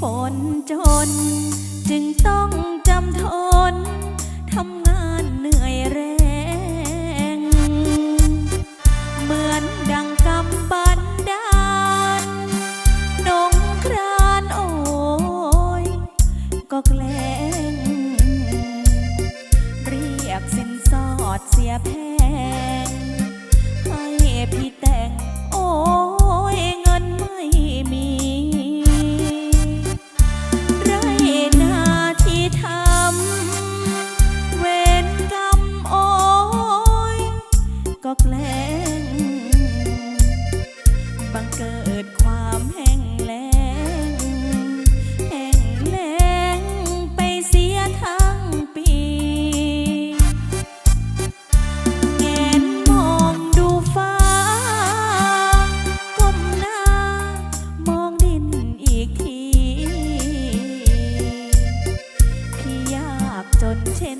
คนจน จึงต้องจำทนทำงานเหนื่อยแรง เหมือนดังกำบันดานนงครานโอ้ยก็แกล้ง เรียกสินสอดเสียแพง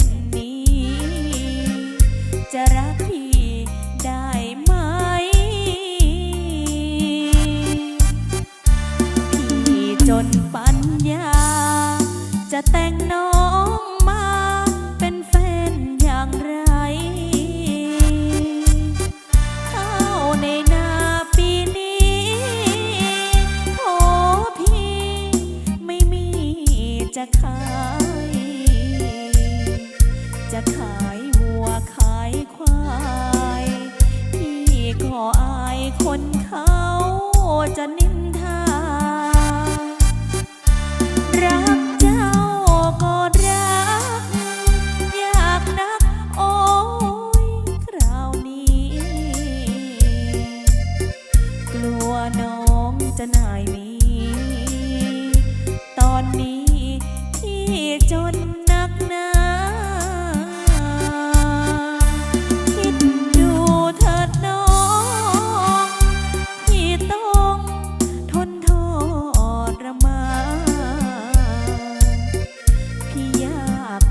me.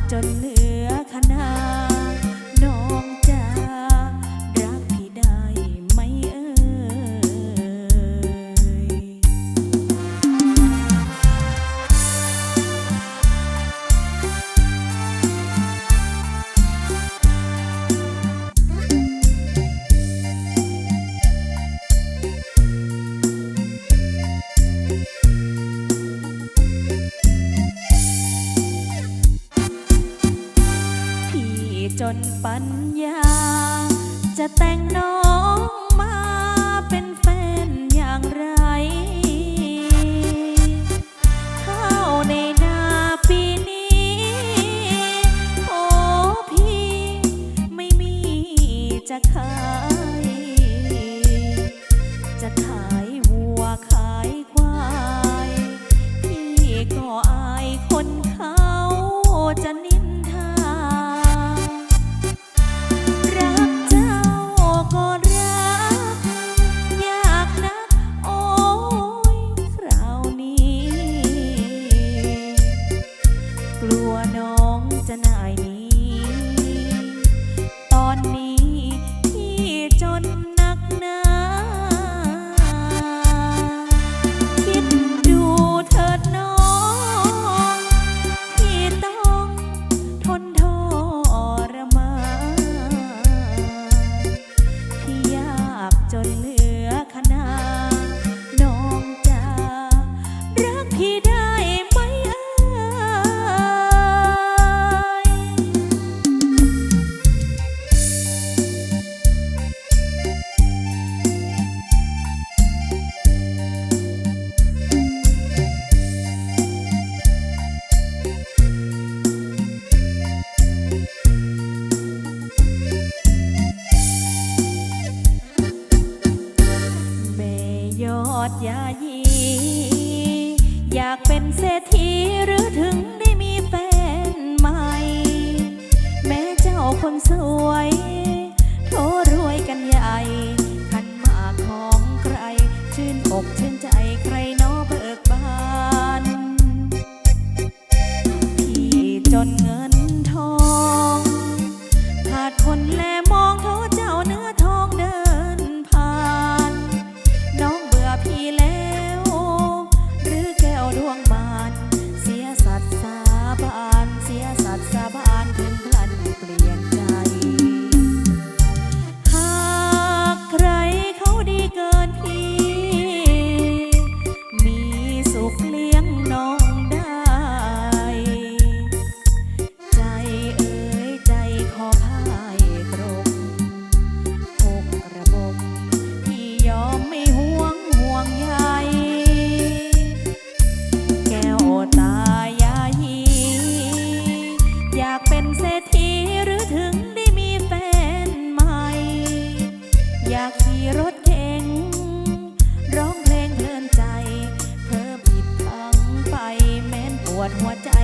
চললে จนปัญญา จะแต่งน้อง allí. what I